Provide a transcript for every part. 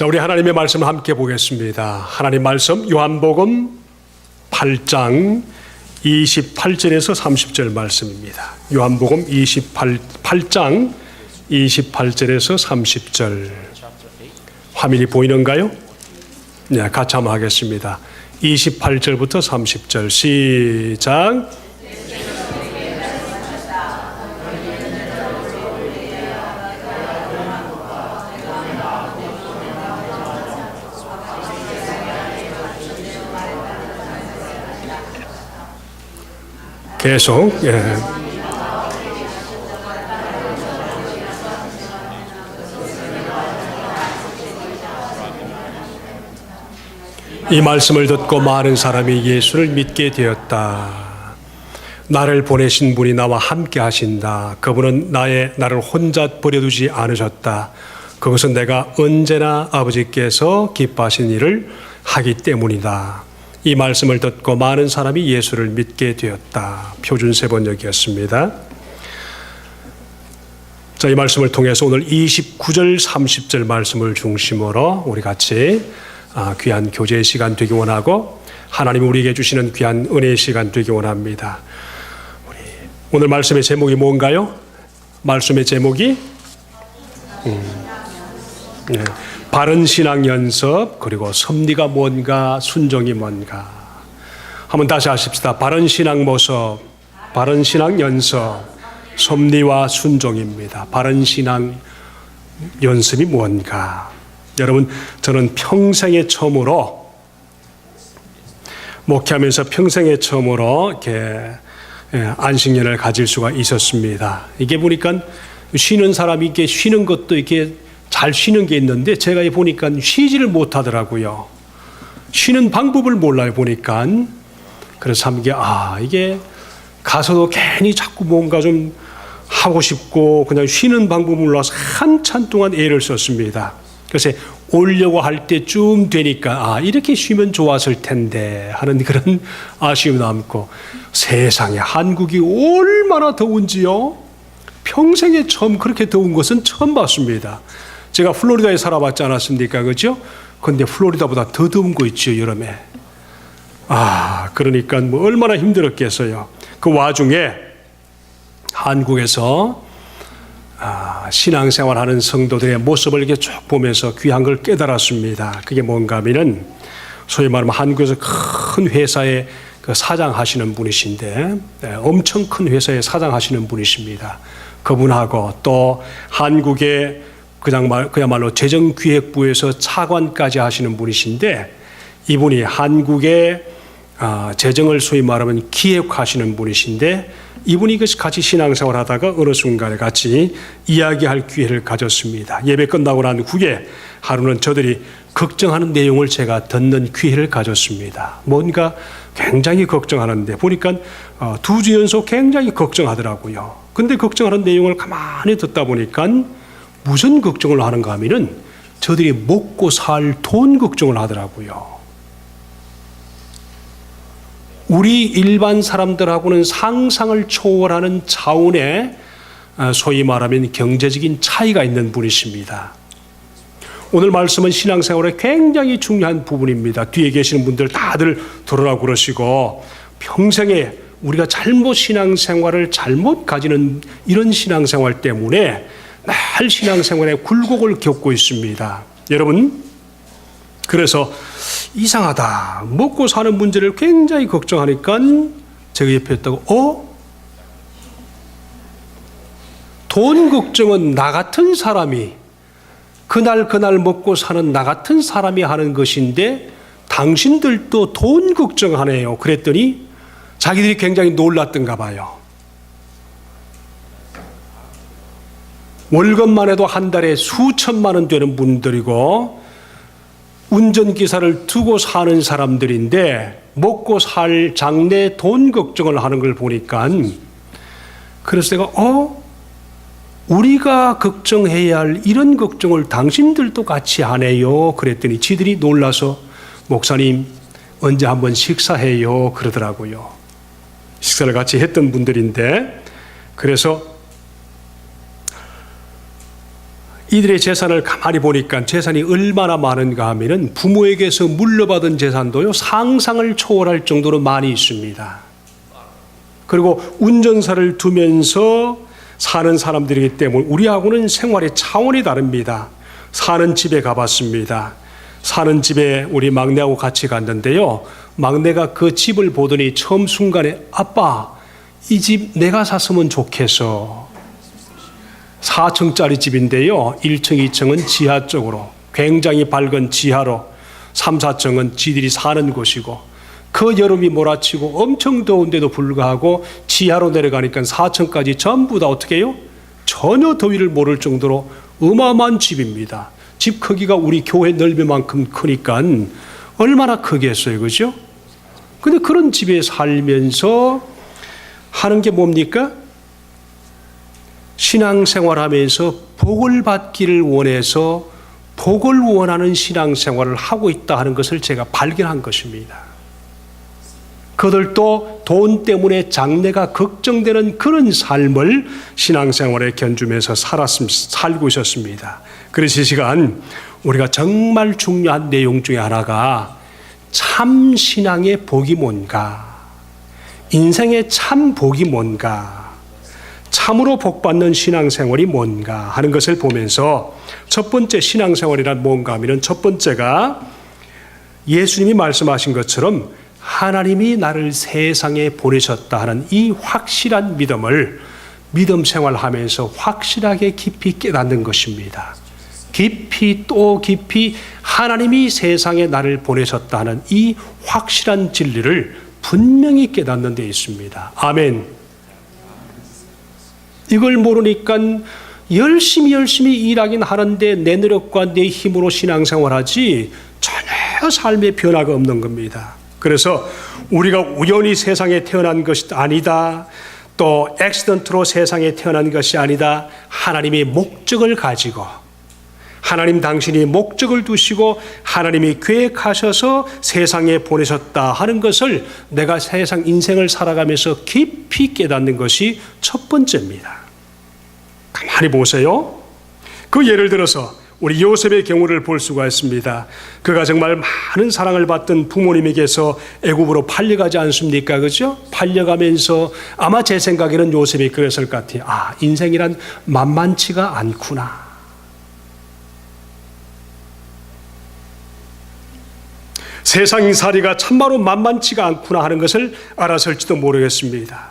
자, 우리 하나님의 말씀 함께 보겠습니다. 하나님 말씀 요한복음 8장 28절에서 30절 말씀입니다. 요한복음 28, 8장 28절에서 30절. 화면이 보이는가요? 네, 같이 한번 하겠습니다. 28절부터 30절 시작. 계속 예. 이 말씀을 듣고 많은 사람이 예수를 믿게 되었다. 나를 보내신 분이 나와 함께 하신다. 그분은 나의 나를 혼자 버려두지 않으셨다. 그것은 내가 언제나 아버지께서 기뻐하신 일을 하기 때문이다. 이 말씀을 듣고 많은 사람이 예수를 믿게 되었다. 표준 세번역이었습니다. 자, 이 말씀을 통해서 오늘 29절, 30절 말씀을 중심으로 우리 같이 아, 귀한 교제의 시간 되기 원하고 하나님 우리에게 주시는 귀한 은혜의 시간 되기 원합니다. 오늘 말씀의 제목이 뭔가요? 말씀의 제목이 음, 네. 바른 신앙 연습 그리고 섭리가 뭔가 순종이 뭔가 한번 다시 하십시다. 바른 신앙 모습, 바른 신앙 연습, 섭리와 순종입니다. 바른 신앙 연습이 뭔가 여러분 저는 평생에 처음으로 목회하면서 평생에 처음으로 이렇게 예, 안식년을 가질 수가 있었습니다. 이게 보니까 쉬는 사람이 이게 쉬는 것도 이렇게 잘 쉬는 게 있는데 제가 보니까 쉬지를 못하더라고요. 쉬는 방법을 몰라요 보니까 그래서 참 이게 아 이게 가서도 괜히 자꾸 뭔가 좀 하고 싶고 그냥 쉬는 방법을 몰라서 한참 동안 애를 썼습니다. 그래서 오려고 할 때쯤 되니까 아 이렇게 쉬면 좋았을 텐데 하는 그런 아쉬움 남고 세상에 한국이 얼마나 더운지요. 평생에 처음 그렇게 더운 것은 처음 봤습니다. 제가 플로리다에 살아봤지 않았습니까? 그죠? 근데 플로리다보다 더 더운 거 있죠, 여름에. 아, 그러니까 뭐 얼마나 힘들었겠어요. 그 와중에 한국에서 아, 신앙생활 하는 성도들의 모습을 이렇게 쭉 보면서 귀한 걸 깨달았습니다. 그게 뭔가 하면은 소위 말하면 한국에서 큰 회사의 그 사장 하시는 분이신데 네, 엄청 큰 회사의 사장 하시는 분이십니다. 그분하고 또 한국의 그냥 말, 그야말로 재정기획부에서 차관까지 하시는 분이신데 이분이 한국의 아, 재정을 소위 말하면 기획하시는 분이신데 이분이 그 같이 신앙생활 하다가 어느 순간에 같이 이야기할 기회를 가졌습니다. 예배 끝나고 난 후에 하루는 저들이 걱정하는 내용을 제가 듣는 기회를 가졌습니다. 뭔가 굉장히 걱정하는데 보니까 어, 두주 연속 굉장히 걱정하더라고요. 근데 걱정하는 내용을 가만히 듣다 보니까 무슨 걱정을 하는가 하면은 저들이 먹고 살 돈 걱정을 하더라고요. 우리 일반 사람들하고는 상상을 초월하는 차원의 아, 소위 말하면 경제적인 차이가 있는 분이십니다. 오늘 말씀은 신앙생활에 굉장히 중요한 부분입니다. 뒤에 계시는 분들 다들 들으라고 그러시고 평생에 우리가 잘못 신앙생활을 잘못 가지는 이런 신앙생활 때문에 날 신앙생활에 굴곡을 겪고 있습니다. 여러분, 그래서 이상하다. 먹고 사는 문제를 굉장히 걱정하니까 제가 옆에 있다고, 어? 돈 걱정은 나 같은 사람이, 그날 그날 먹고 사는 나 같은 사람이 하는 것인데, 당신들도 돈 걱정하네요. 그랬더니 자기들이 굉장히 놀랐던가 봐요. 월급만 해도 한 달에 수천만 원 되는 분들이고 운전기사를 두고 사는 사람들인데 먹고 살 장래 돈 걱정을 하는 걸 보니까 그래서 내가 어 우리가 걱정해야 할 이런 걱정을 당신들도 같이 하네요. 그랬더니 지들이 놀라서 목사님 언제 한번 식사해요 그러더라고요. 식사를 같이 했던 분들인데 그래서 이들의 재산을 가만히 보니까 재산이 얼마나 많은가 하면은 부모에게서 물려받은 재산도요 상상을 초월할 정도로 많이 있습니다. 그리고 운전사를 두면서 사는 사람들이기 때문에 우리하고는 생활의 차원이 다릅니다. 사는 집에 가봤습니다. 사는 집에 우리 막내하고 같이 갔는데요. 막내가 그 집을 보더니 처음 순간에 아빠 이 집 내가 샀으면 좋겠어. 4층짜리 집인데요. 1층, 2층은 지하 쪽으로 굉장히 밝은 지하로 3, 4층은 지들이 사는 곳이고 그 여름이 몰아치고 엄청 더운데도 불구하고 지하로 내려가니까 4층까지 전부 다 어떻게 해요? 전혀 더위를 모를 정도로 어마어마한 집입니다. 집 크기가 우리 교회 넓이만큼 크니까 얼마나 크겠어요. 그죠? 근데 그런 집에 살면서 하는 게 뭡니까? 신앙생활하면서 복을 받기를 원해서 복을 원하는 신앙생활을 하고 있다 하는 것을 제가 발견한 것입니다. 그들도 돈 때문에 장래가 걱정되는 그런 삶을 신앙생활에 견주면서 살았음, 살고 있었습니다. 그래서 이 시간 우리가 정말 중요한 내용 중에 하나가 참 신앙의 복이 뭔가, 인생의 참 복이 뭔가, 참으로 복받는 신앙생활이 뭔가 하는 것을 보면서 첫 번째 신앙생활이란 뭔가 하면 첫 번째가 예수님이 말씀하신 것처럼 하나님이 나를 세상에 보내셨다 하는 이 확실한 믿음을 믿음 생활하면서 확실하게 깊이 깨닫는 것입니다. 깊이 또 깊이 하나님이 세상에 나를 보내셨다 하는 이 확실한 진리를 분명히 깨닫는 데 있습니다. 아멘. 이걸 모르니까 열심히 열심히 일하긴 하는데 내 노력과 내 힘으로 신앙생활 하지 전혀 삶의 변화가 없는 겁니다. 그래서 우리가 우연히 세상에 태어난 것이 아니다. 또 액시던트로 세상에 태어난 것이 아니다. 하나님의 목적을 가지고 하나님 당신이 목적을 두시고 하나님이 계획하셔서 세상에 보내셨다 하는 것을 내가 세상 인생을 살아가면서 깊이 깨닫는 것이 첫 번째입니다. 가만히 보세요. 그 예를 들어서 우리 요셉의 경우를 볼 수가 있습니다. 그가 정말 많은 사랑을 받던 부모님에게서 애굽으로 팔려가지 않습니까? 그죠? 팔려가면서 아마 제 생각에는 요셉이 그랬을 것 같아요. 아, 인생이란 만만치가 않구나. 세상 살이가 참말로 만만치가 않구나 하는 것을 알았을지도 모르겠습니다.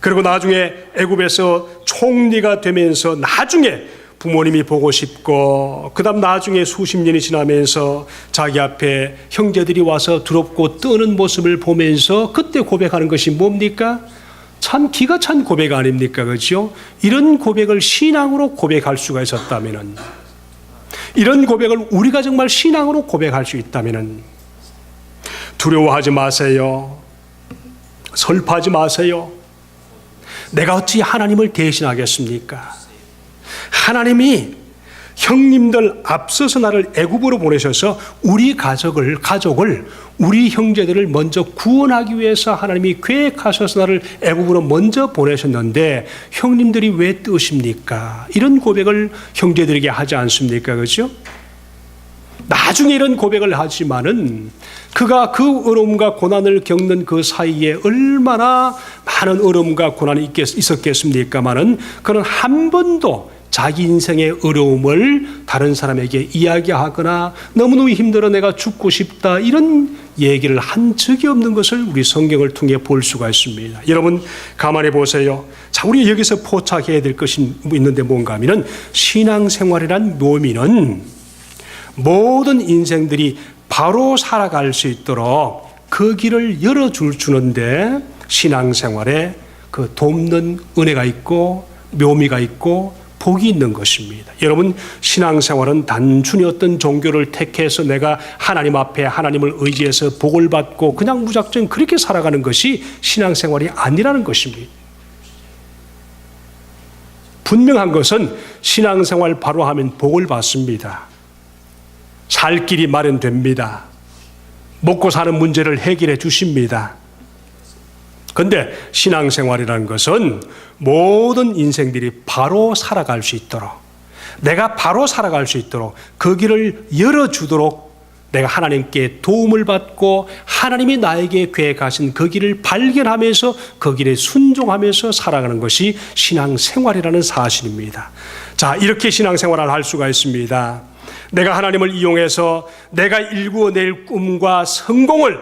그리고 나중에 애굽에서 총리가 되면서 나중에 부모님이 보고 싶고 그다음 나중에 수십 년이 지나면서 자기 앞에 형제들이 와서 두렵고 떠는 모습을 보면서 그때 고백하는 것이 뭡니까? 참 기가 찬 고백 아닙니까? 그죠? 이런 고백을 신앙으로 고백할 수가 있었다면은 이런 고백을 우리가 정말 신앙으로 고백할 수 있다면은 두려워하지 마세요. 설파하지 마세요. 내가 어찌 하나님을 대신하겠습니까? 하나님이 형님들 앞서서 나를 애굽으로 보내셔서 우리 가족을 가족을 우리 형제들을 먼저 구원하기 위해서 하나님이 계획하셔서 나를 애굽으로 먼저 보내셨는데 형님들이 왜 뜨십니까? 이런 고백을 형제들에게 하지 않습니까? 그렇죠? 나중에 이런 고백을 하지만은 그가 그 어려움과 고난을 겪는 그 사이에 얼마나 많은 어려움과 고난이 있었겠습니까마는 그는 한 번도 자기 인생의 어려움을 다른 사람에게 이야기하거나 너무너무 힘들어 내가 죽고 싶다 이런 얘기를 한 적이 없는 것을 우리 성경을 통해 볼 수가 있습니다. 여러분 가만히 보세요. 자, 우리 여기서 포착해야 될 것이 있는데 뭔가 하면은 신앙생활이란 묘미는 모든 인생들이 바로 살아갈 수 있도록 그 길을 열어줄 주는데 신앙생활에 그 돕는 은혜가 있고 묘미가 있고 복이 있는 것입니다. 여러분 신앙생활은 단순히 어떤 종교를 택해서 내가 하나님 앞에 하나님을 의지해서 복을 받고 그냥 무작정 그렇게 살아가는 것이 신앙생활이 아니라는 것입니다. 분명한 것은 신앙생활 바로 하면 복을 받습니다. 살 길이 마련됩니다. 먹고 사는 문제를 해결해 주십니다. 근데 신앙생활이라는 것은 모든 인생들이 바로 살아갈 수 있도록 내가 바로 살아갈 수 있도록 그 길을 열어주도록 내가 하나님께 도움을 받고 하나님이 나에게 계획하신 그 길을 발견하면서 그 길에 순종하면서 살아가는 것이 신앙생활이라는 사실입니다. 자, 이렇게 신앙생활을 할 수가 있습니다. 내가 하나님을 이용해서 내가 일구어낼 꿈과 성공을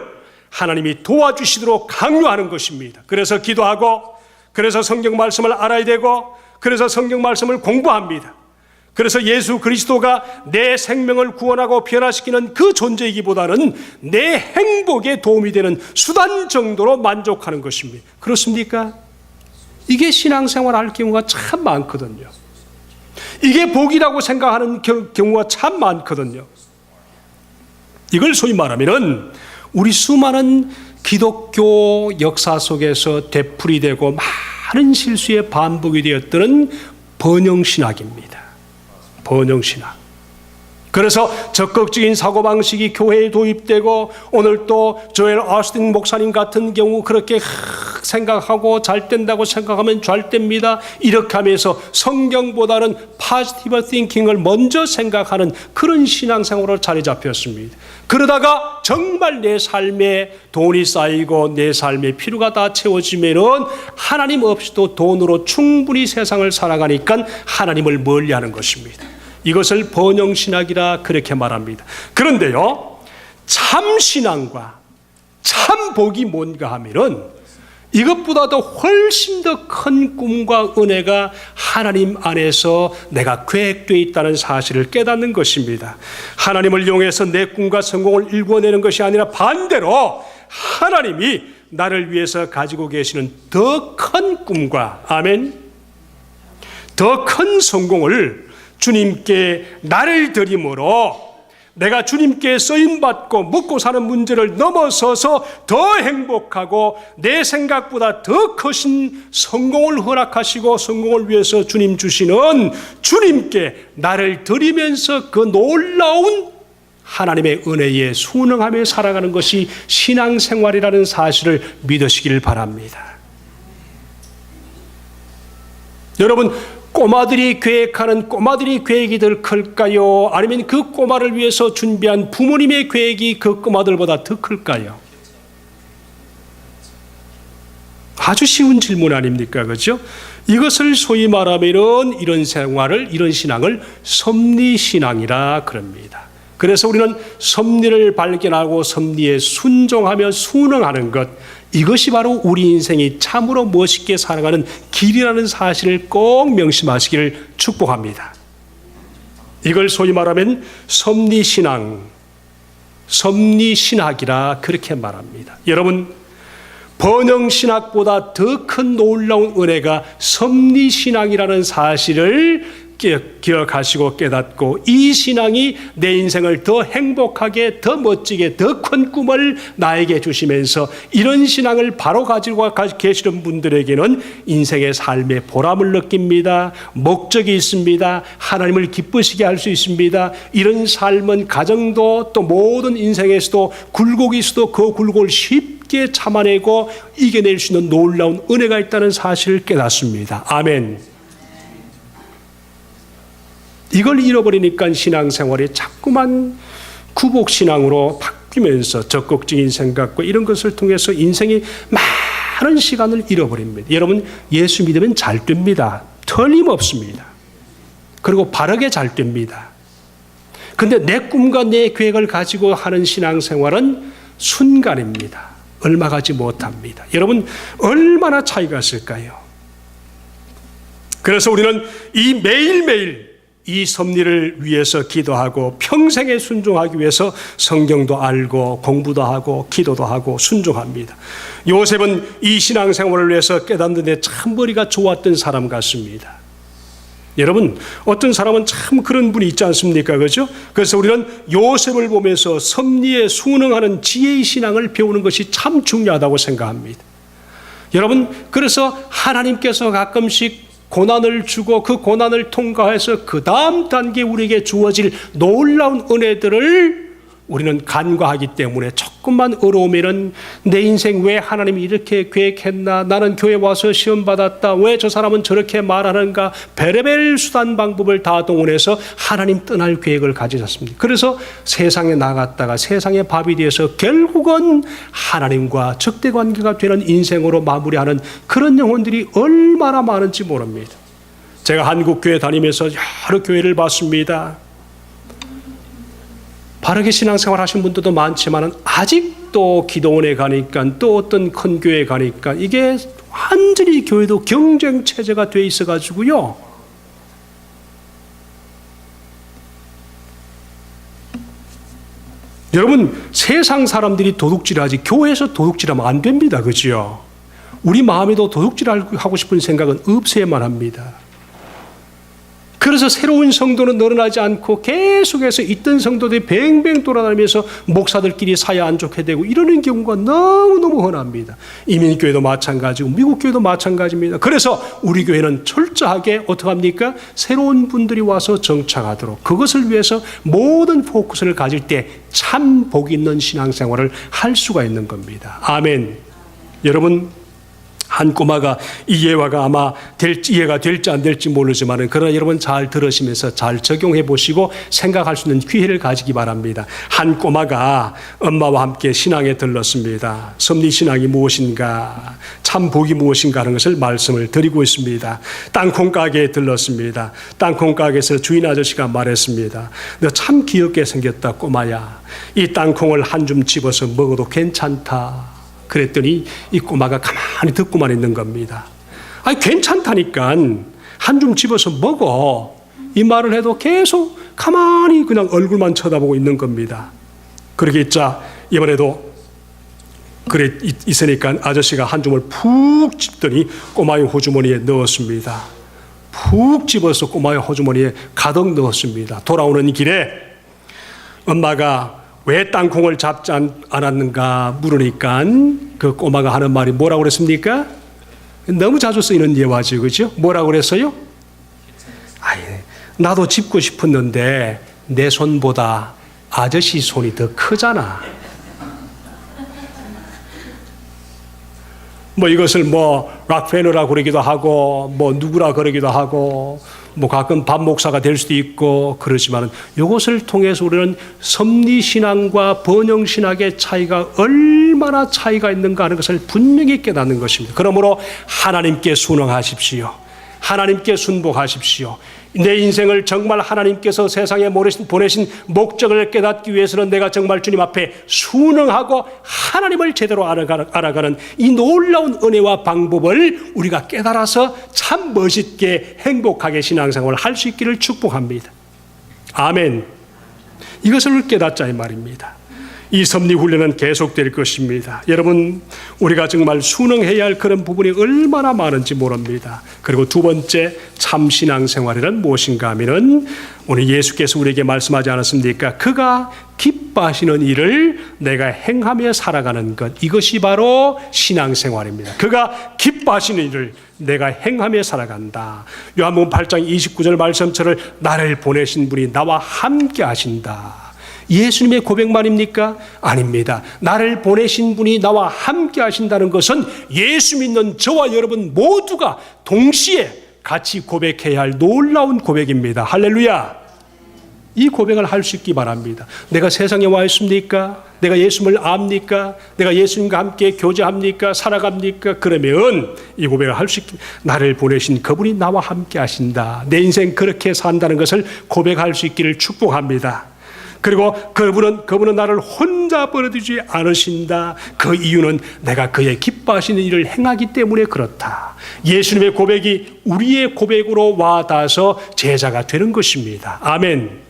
하나님이 도와주시도록 강요하는 것입니다. 그래서 기도하고, 그래서 성경 말씀을 알아야 되고, 그래서 성경 말씀을 공부합니다. 그래서 예수 그리스도가 내 생명을 구원하고 변화시키는 그 존재이기보다는 내 행복에 도움이 되는 수단 정도로 만족하는 것입니다. 그렇습니까? 이게 신앙생활 할 경우가 참 많거든요. 이게 복이라고 생각하는 경우가 참 많거든요. 이걸 소위 말하면은 우리 수많은 기독교 역사 속에서 되풀이되고 많은 실수의 반복이 되었던 번영신학입니다. 번영신학. 그래서 적극적인 사고방식이 교회에 도입되고 오늘 또 조엘 아스틴 목사님 같은 경우 그렇게 생각하고 잘 된다고 생각하면 잘 됩니다. 이렇게 하면서 성경보다는 파지티브 띵킹을 먼저 생각하는 그런 신앙생활로 자리 잡혔습니다. 그러다가 정말 내 삶에 돈이 쌓이고 내 삶의 필요가 다 채워지면은 하나님 없이도 돈으로 충분히 세상을 살아가니까 하나님을 멀리하는 것입니다. 이것을 번영신학이라 그렇게 말합니다. 그런데요, 참신앙과 참복이 뭔가 하면은 이것보다도 훨씬 더 큰 꿈과 은혜가 하나님 안에서 내가 계획되어 있다는 사실을 깨닫는 것입니다. 하나님을 이용해서 내 꿈과 성공을 일궈내는 것이 아니라 반대로 하나님이 나를 위해서 가지고 계시는 더 큰 꿈과 아멘 더 큰 성공을 주님께 나를 드림으로 내가 주님께 쓰임받고 먹고 사는 문제를 넘어서서 더 행복하고 내 생각보다 더 크신 성공을 허락하시고 성공을 위해서 주님 주시는 주님께 나를 드리면서 그 놀라운 하나님의 은혜에 순응하며 살아가는 것이 신앙생활이라는 사실을 믿으시길 바랍니다. 여러분, 꼬마들이 계획하는 꼬마들이 계획이 더 클까요? 아니면 그 꼬마를 위해서 준비한 부모님의 계획이 그 꼬마들보다 더 클까요? 아주 쉬운 질문 아닙니까? 그죠? 이것을 소위 말하면은 이런 생활을, 이런 신앙을 섭리신앙이라 그럽니다. 그래서 우리는 섭리를 발견하고 섭리에 순종하며 순응하는 것, 이것이 바로 우리 인생이 참으로 멋있게 살아가는 길이라는 사실을 꼭 명심하시기를 축복합니다. 이걸 소위 말하면 섭리신앙, 섭리신학이라 그렇게 말합니다. 여러분, 번영신학보다 더 큰 놀라운 은혜가 섭리신앙이라는 사실을 기억하시고 깨닫고 이 신앙이 내 인생을 더 행복하게 더 멋지게 더 큰 꿈을 나에게 주시면서 이런 신앙을 바로 가지고 계시는 분들에게는 인생의 삶의 보람을 느낍니다. 목적이 있습니다. 하나님을 기쁘시게 할 수 있습니다. 이런 삶은 가정도 또 모든 인생에서도 굴곡이 있어도 그 굴곡을 쉽게 참아내고 이겨낼 수 있는 놀라운 은혜가 있다는 사실을 깨닫습니다. 아멘. 이걸 잃어버리니까 신앙생활이 자꾸만 구복신앙으로 바뀌면서 적극적인 생각과 이런 것을 통해서 인생이 많은 시간을 잃어버립니다. 여러분, 예수 믿으면 잘 됩니다. 틀림없습니다. 그리고 바르게 잘 됩니다. 근데 내 꿈과 내 계획을 가지고 하는 신앙생활은 순간입니다. 얼마 가지 못합니다. 여러분, 얼마나 차이가 있을까요? 그래서 우리는 이 매일매일 이 섭리를 위해서 기도하고 평생에 순종하기 위해서 성경도 알고 공부도 하고 기도도 하고 순종합니다. 요셉은 이 신앙생활을 위해서 깨닫는 데 참 머리가 좋았던 사람 같습니다. 여러분, 어떤 사람은 참 그런 분이 있지 않습니까? 그죠? 그래서 우리는 요셉을 보면서 섭리에 순응하는 지혜의 신앙을 배우는 것이 참 중요하다고 생각합니다. 여러분, 그래서 하나님께서 가끔씩 고난을 주고 그 고난을 통과해서 그 다음 단계 우리에게 주어질 놀라운 은혜들을 우리는 간과하기 때문에 조금만 어려우면은 내 인생 왜 하나님이 이렇게 계획했나? 나는 교회 와서 시험 받았다. 왜 저 사람은 저렇게 말하는가? 베레벨 수단 방법을 다 동원해서 하나님 떠날 계획을 가지셨습니다. 그래서 세상에 나갔다가 세상의 밥이 되어서 결국은 하나님과 적대 관계가 되는 인생으로 마무리하는 그런 영혼들이 얼마나 많은지 모릅니다. 제가 한국 교회 다니면서 여러 교회를 봤습니다. 바르게 신앙생활 하신 분들도 많지만 아직도 기도원에 가니까 또 어떤 큰 교회에 가니까 이게 완전히 교회도 경쟁 체제가 돼 있어 가지고요. 여러분 세상 사람들이 도둑질하지 교회에서 도둑질하면 안 됩니다. 그죠? 우리 마음에도 도둑질하고 싶은 생각은 없어야만 합니다. 그래서 새로운 성도는 늘어나지 않고 계속해서 있던 성도들이 뱅뱅 돌아다니면서 목사들끼리 사야 안 좋게 되고 이러는 경우가 너무너무 흔합니다. 이민교회도 마찬가지고 미국 교회도 마찬가지입니다. 그래서 우리 교회는 철저하게 어떻게 합니까? 새로운 분들이 와서 정착하도록 그것을 위해서 모든 포커스를 가질 때 참 복 있는 신앙생활을 할 수가 있는 겁니다. 아멘. 여러분 한 꼬마가 이 예화가 아마 될지 이해가 될지 안 될지 모르지만은 그러나 여러분 잘 들으시면서 잘 적용해 보시고 생각할 수 있는 기회를 가지기 바랍니다. 한 꼬마가 엄마와 함께 신앙에 들렀습니다. 섭리 신앙이 무엇인가, 참 복이 무엇인가 하는 것을 말씀을 드리고 있습니다. 땅콩 가게에 들렀습니다. 땅콩 가게에서 주인 아저씨가 말했습니다. 너 참 귀엽게 생겼다 꼬마야. 이 땅콩을 한 줌 집어서 먹어도 괜찮다. 그랬더니 이 꼬마가 가만히 듣고만 있는 겁니다. 아니, 괜찮다니까. 한 줌 집어서 먹어. 이 말을 해도 계속 가만히 그냥 얼굴만 쳐다보고 있는 겁니다. 그렇게 있자, 이번에도 그래 있- 있으니까 아저씨가 한 줌을 푹 집더니 꼬마의 호주머니에 넣었습니다. 푹 집어서 꼬마의 호주머니에 가득 넣었습니다. 돌아오는 길에 엄마가 왜 땅콩을 잡지 않- 않았는가 물으니까 그 꼬마가 하는 말이 뭐라고 그랬습니까? 너무 자주 쓰이는 예화죠, 그죠? 뭐라고 그랬어요? 아이, 나도 짚고 싶었는데 내 손보다 아저씨 손이 더 크잖아. 뭐 이것을 뭐 락페너라 그러기도 하고 뭐 누구라 그러기도 하고 뭐 가끔 밥 목사가 될 수도 있고 그러지만은 이것을 통해서 우리는 섭리 신앙과 번영 신학의 차이가 얼마나 차이가 있는가 하는 것을 분명히 깨닫는 것입니다. 그러므로 하나님께 순응하십시오. 하나님께 순복하십시오. 내 인생을 정말 하나님께서 세상에 보내신, 목적을 깨닫기 위해서는 내가 정말 주님 앞에 순응하고 하나님을 제대로 알아가- 알아가는 이 놀라운 은혜와 방법을 우리가 깨달아서 참 멋있게 행복하게 신앙생활을 할 수 있기를 축복합니다. 아멘. 이것을 깨닫자 이 말입니다. 이 섭리 훈련은 계속될 것입니다. 여러분, 우리가 정말 순응해야 할 그런 부분이 얼마나 많은지 모릅니다. 그리고 두 번째 참 신앙 생활이란 무엇인가 하면은 오늘 예수께서 우리에게 말씀하지 않았습니까? 그가 기뻐하시는 일을 내가 행하며 살아가는 것. 이것이 바로 신앙 생활입니다. 그가 기뻐하시는 일을 내가 행하며 살아간다. 요한복음 8장 29절 말씀처럼 나를 보내신 분이 나와 함께 하신다. 예수님의 고백만입니까? 아닙니다. 나를 보내신 분이 나와 함께 하신다는 것은 예수 믿는 저와 여러분 모두가 동시에 같이 고백해야 할 놀라운 고백입니다. 할렐루야. 이 고백을 할 수 있기 바랍니다. 내가 세상에 와 있습니까? 내가 예수님을 압니까? 내가 예수님과 함께 교제합니까? 살아갑니까? 그러면 이 고백을 할 수 있기 나를 보내신 그분이 나와 함께 하신다. 내 인생 그렇게 산다는 것을 고백할 수 있기를 축복합니다. 그리고 그분은 그분은 나를 혼자 버려두지 않으신다. 그 이유는 내가 그의 기뻐하시는 일을 행하기 때문에 그렇다. 예수님의 고백이 우리의 고백으로 와닿아서 제자가 되는 것입니다. 아멘.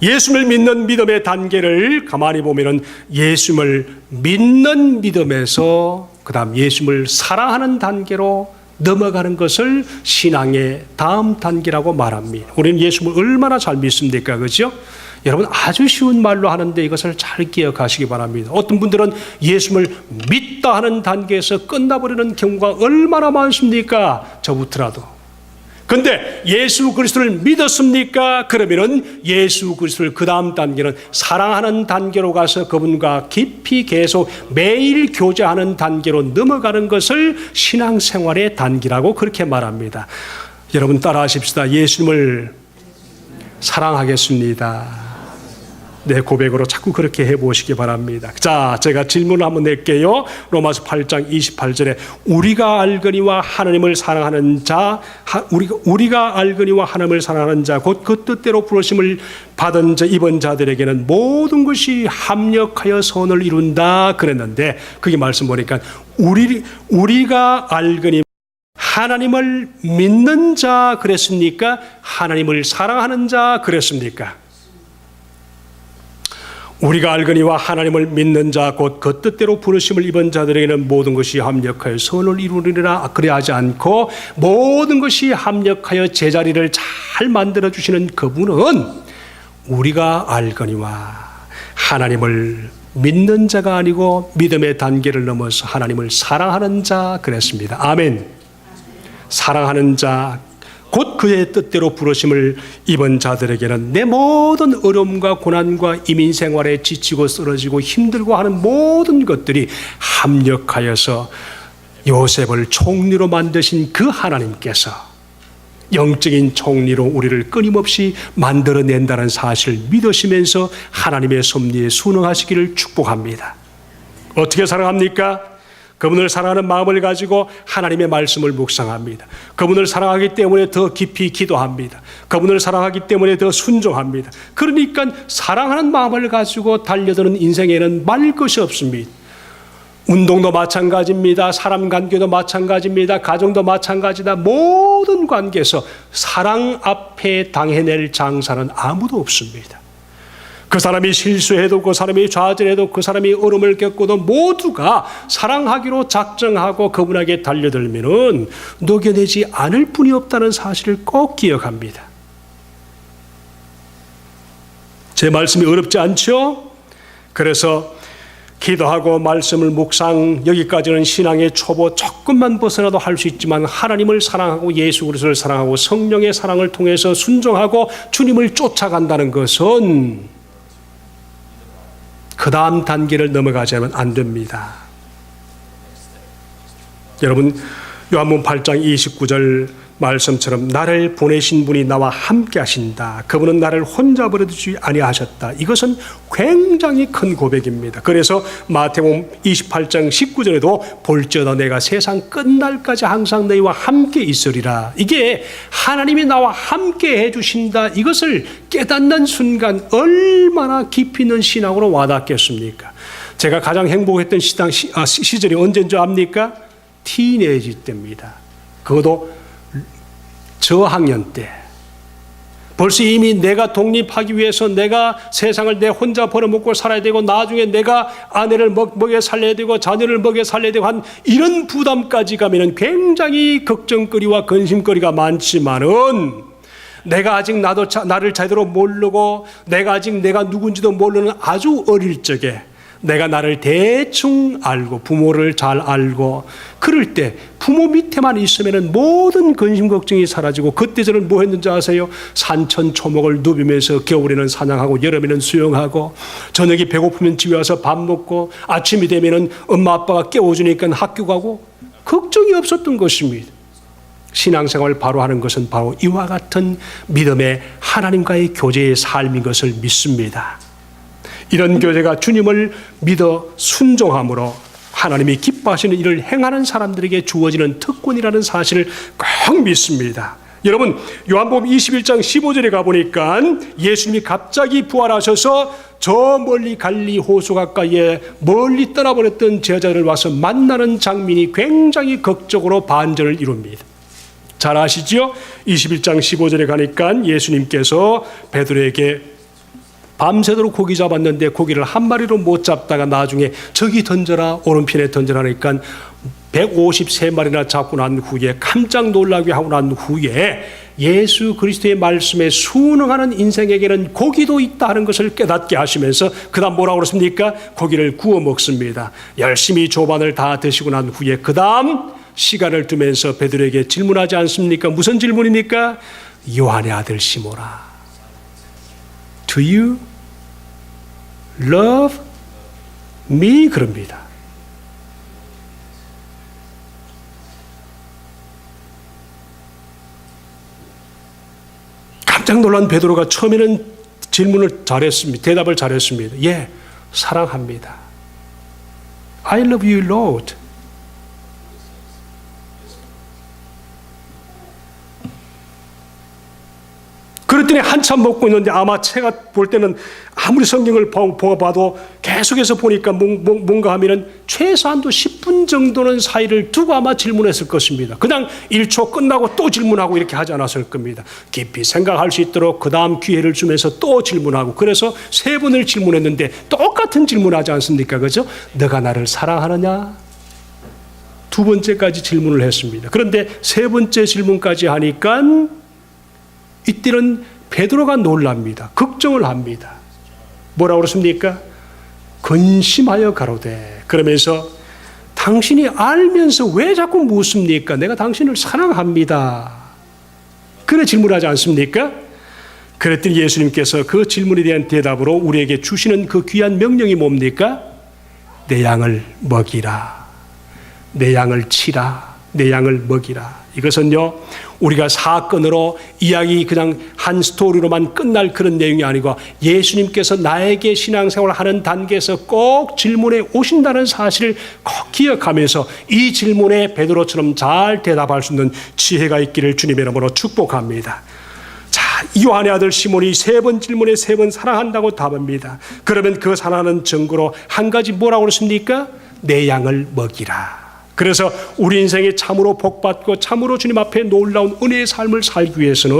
예수를 믿는 믿음의 단계를 가만히 보면은 예수를 믿는 믿음에서 그다음 예수를 사랑하는 단계로 넘어가는 것을 신앙의 다음 단계라고 말합니다. 우리는 예수를 얼마나 잘 믿습니까? 그죠? 여러분 아주 쉬운 말로 하는데 이것을 잘 기억하시기 바랍니다. 어떤 분들은 예수를 믿다 하는 단계에서 끝나버리는 경우가 얼마나 많습니까? 저부터라도. 근데 예수 그리스도를 믿었습니까? 그러면은 예수 그리스도를 그 다음 단계는 사랑하는 단계로 가서 그분과 깊이 계속 매일 교제하는 단계로 넘어가는 것을 신앙생활의 단계라고 그렇게 말합니다. 여러분 따라 하십시다. 예수님을 사랑하겠습니다. 내 고백으로 자꾸 그렇게 해보시기 바랍니다. 자, 제가 질문을 한번 낼게요. 로마서 8장 28절에 우리가 알거니와 하나님을 사랑하는 자, 하, 우리가, 우리가 알거니와 하나님을 사랑하는 자, 곧 그 뜻대로 부르심을 받은 자, 입은 자들에게는 모든 것이 합력하여 선을 이룬다. 그랬는데, 그게 말씀 보니까 우리, 우리가 알거니 하나님을 믿는 자 그랬습니까? 하나님을 사랑하는 자 그랬습니까? 우리가 알거니와 하나님을 믿는 자 곧 그 뜻대로 부르심을 입은 자들에게는 모든 것이 합력하여 선을 이루리라 그래하지 않고 모든 것이 합력하여 제자리를 잘 만들어 주시는 그분은 우리가 알거니와 하나님을 믿는 자가 아니고 믿음의 단계를 넘어서 하나님을 사랑하는 자 그랬습니다. 아멘. 사랑하는 자, 곧 그의 뜻대로 부르심을 입은 자들에게는 내 모든 어려움과 고난과 이민 생활에 지치고 쓰러지고 힘들고 하는 모든 것들이 합력하여서 요셉을 총리로 만드신 그 하나님께서 영적인 총리로 우리를 끊임없이 만들어낸다는 사실을 믿으시면서 하나님의 섭리에 순응하시기를 축복합니다. 어떻게 사랑합니까? 그분을 사랑하는 마음을 가지고 하나님의 말씀을 묵상합니다. 그분을 사랑하기 때문에 더 깊이 기도합니다. 그분을 사랑하기 때문에 더 순종합니다. 그러니까 사랑하는 마음을 가지고 달려드는 인생에는 말 것이 없습니다. 운동도 마찬가지입니다. 사람 관계도 마찬가지입니다. 가정도 마찬가지다. 모든 관계에서 사랑 앞에 당해낼 장사는 아무도 없습니다. 그 사람이 실수해도 그 사람이 좌절해도 그 사람이 어려움을 겪고도 모두가 사랑하기로 작정하고 그분에게 달려들면은 녹여내지 않을 뿐이 없다는 사실을 꼭 기억합니다. 제 말씀이 어렵지 않죠? 그래서 기도하고 말씀을 묵상 여기까지는 신앙의 초보 조금만 벗어나도 할 수 있지만 하나님을 사랑하고 예수 그리스도를 사랑하고 성령의 사랑을 통해서 순종하고 주님을 쫓아간다는 것은 그 다음 단계를 넘어가지 않으면 안 됩니다. 여러분 요한복음 8장 29절 말씀처럼 나를 보내신 분이 나와 함께 하신다. 그분은 나를 혼자 버려두지 아니하셨다. 이것은 굉장히 큰 고백입니다. 그래서 마태복음 28장 19절에도 볼지어다 내가 세상 끝날까지 항상 너희와 함께 있으리라. 이게 하나님이 나와 함께 해 주신다. 이것을 깨닫는 순간 얼마나 깊이 있는 신앙으로 와닿겠습니까? 제가 가장 행복했던 시당, 시, 아, 시절이 언제인 줄 압니까? 티네이지 때입니다. 그것도 저학년 때 벌써 이미 내가 독립하기 위해서 내가 세상을 내 혼자 벌어먹고 살아야 되고 나중에 내가 아내를 먹, 먹여 살려야 되고 자녀를 먹여 살려야 되고 한 이런 부담까지 가면은 굉장히 걱정거리와 근심거리가 많지만은 내가 아직 나도 자, 나를 제대로 모르고 내가 아직 내가 누군지도 모르는 아주 어릴 적에 내가 나를 대충 알고 부모를 잘 알고 그럴 때 부모 밑에만 있으면 모든 근심 걱정이 사라지고 그때 저는 뭐 했는지 아세요? 산천 초목을 누비면서 겨울에는 사냥하고 여름에는 수영하고 저녁에 배고프면 집에 와서 밥 먹고 아침이 되면은 엄마 아빠가 깨워주니까 학교 가고 걱정이 없었던 것입니다. 신앙생활을 바로 하는 것은 바로 이와 같은 믿음의 하나님과의 교제의 삶인 것을 믿습니다. 이런 교제가 주님을 믿어 순종함으로 하나님이 기뻐하시는 일을 행하는 사람들에게 주어지는 특권이라는 사실을 꼭 믿습니다. 여러분 요한복음 21장 15절에 가보니까 예수님이 갑자기 부활하셔서 저 멀리 갈리 호수 가까이에 멀리 떠나버렸던 제자를 와서 만나는 장면이 굉장히 극적으로 반전을 이룹니다. 잘 아시죠? 21장 15절에 가니까 예수님께서 베드로에게 밤새도록 고기 잡았는데 고기를 한 마리로 못 잡다가 나중에 저기 던져라 오른편에 던져라 하니까 153마리나 잡고 난 후에 깜짝 놀라게 하고 난 후에 예수 그리스도의 말씀에 순응하는 인생에게는 고기도 있다 하는 것을 깨닫게 하시면서 그다음 뭐라고 그랬습니까? 고기를 구워 먹습니다. 열심히 조반을 다 드시고 난 후에 그다음 시간을 두면서 베드로에게 질문하지 않습니까? 무슨 질문입니까? 요한의 아들 시모라. Do you love me? 그럽니다. 깜짝 놀란 베드로가 처음에는 질문을 잘했습니다. 대답을 잘했습니다. 예, 사랑합니다. I love you, Lord. 그랬더니 한참 먹고 있는데 아마 제가 볼 때는 아무리 성경을 봐도 계속해서 보니까 뭔가 하면은 최소한도 10분 정도는 사이를 두고 아마 질문했을 것입니다. 그냥 1초 끝나고 또 질문하고 이렇게 하지 않았을 겁니다. 깊이 생각할 수 있도록 그 다음 기회를 주면서 또 질문하고 그래서 세 번을 질문했는데 똑같은 질문하지 않습니까? 그죠? 너가 나를 사랑하느냐? 두 번째까지 질문을 했습니다. 그런데 세 번째 질문까지 하니까 이때는 베드로가 놀랍니다. 걱정을 합니다. 뭐라고 그렇습니까? 근심하여 가로되 그러면서 당신이 알면서 왜 자꾸 묻습니까? 내가 당신을 사랑합니다. 그래 질문하지 않습니까? 그랬더니 예수님께서 그 질문에 대한 대답으로 우리에게 주시는 그 귀한 명령이 뭡니까? 내 양을 먹이라. 내 양을 치라. 내 양을 먹이라. 이것은요, 우리가 사건으로 이야기 그냥 한 스토리로만 끝날 그런 내용이 아니고 예수님께서 나에게 신앙생활을 하는 단계에서 꼭 질문에 오신다는 사실을 꼭 기억하면서 이 질문에 베드로처럼 잘 대답할 수 있는 지혜가 있기를 주님의 이름으로 축복합니다. 자, 요한의 아들 시몬이 세 번 질문에 세 번 사랑한다고 답합니다. 그러면 그 사랑하는 증거로 한 가지 뭐라고 그랬습니까? 내 양을 먹이라. 그래서 우리 인생에 참으로 복받고 참으로 주님 앞에 놀라운 은혜의 삶을 살기 위해서는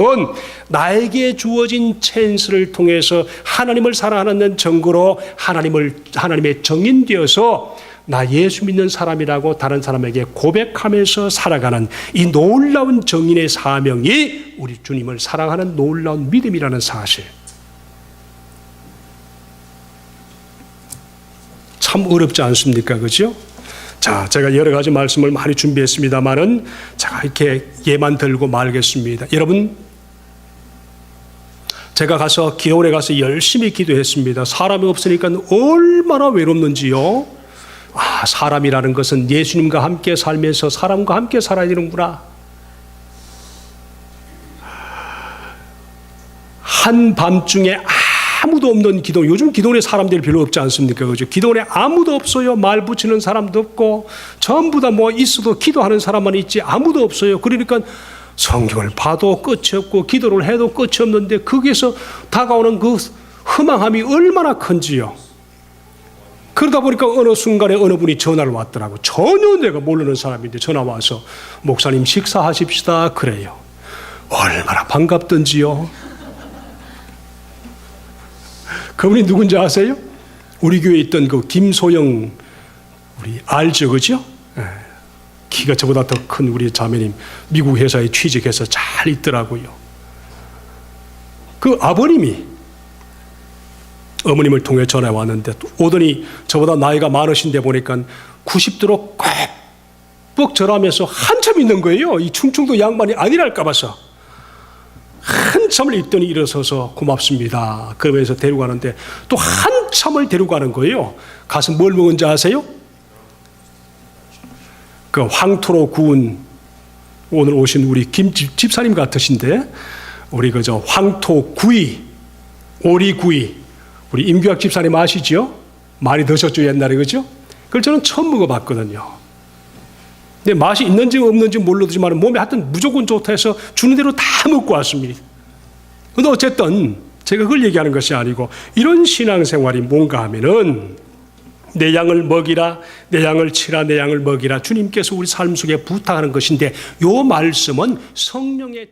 나에게 주어진 찬스를 통해서 하나님을 사랑하는 증거로 하나님을 하나님의 정인 되어서 나 예수 믿는 사람이라고 다른 사람에게 고백하면서 살아가는 이 놀라운 정인의 사명이 우리 주님을 사랑하는 놀라운 믿음이라는 사실. 참 어렵지 않습니까? 그죠? 자, 제가 여러 가지 말씀을 많이 준비했습니다만은 제가 이렇게 예만 들고 말겠습니다. 여러분, 제가 가서 기도원에 가서 열심히 기도했습니다. 사람이 없으니까 얼마나 외롭는지요. 아, 사람이라는 것은 예수님과 함께 살면서 사람과 함께 살아야 되는구나. 한 밤중에 아무도 없는 기도. 요즘 기도원에 사람들이 별로 없지 않습니까? 그죠? 기도원에 아무도 없어요. 말 붙이는 사람도 없고 전부 다 뭐 있어도 기도하는 사람만 있지 아무도 없어요. 그러니까 성경을 봐도 끝이 없고 기도를 해도 끝이 없는데 거기에서 다가오는 그 허망함이 얼마나 큰지요. 그러다 보니까 어느 순간에 어느 분이 전화를 왔더라고. 전혀 내가 모르는 사람인데 전화 와서 목사님 식사하십시다. 그래요. 얼마나 반갑던지요. 그분이 누군지 아세요? 우리 교회에 있던 그 김소영 우리 알죠, 그죠? 예. 키가 저보다 더 큰 우리 자매님 미국 회사에 취직해서 잘 있더라고요. 그 아버님이 어머님을 통해 전화 왔는데 오더니 저보다 나이가 많으신데 보니까 90도로 꼭 절하면서 한참 있는 거예요. 이 충청도 양반이 아니랄까 봐서. 한참을 있더니 일어서서 고맙습니다. 그러면서 데려가는데 또 한참을 데려가는 거예요. 가서 뭘 먹은지 아세요? 그 황토로 구운 오늘 오신 우리 김 집- 집사님 같으신데 우리 그저 황토 구이, 오리 구이 우리 임규학 집사님 아시죠? 많이 드셨죠 옛날에 그죠? 그걸 저는 처음 먹어봤거든요. 근데 맛이 있는지 없는지 모르지만 몸에 하여튼 무조건 좋다 해서 주는 대로 다 먹고 왔습니다. 근데 어쨌든 제가 그걸 얘기하는 것이 아니고 이런 신앙생활이 뭔가 하면은 내 양을 먹이라 내 양을 치라 내 양을 먹이라 주님께서 우리 삶 속에 부탁하는 것인데 요 말씀은 성령의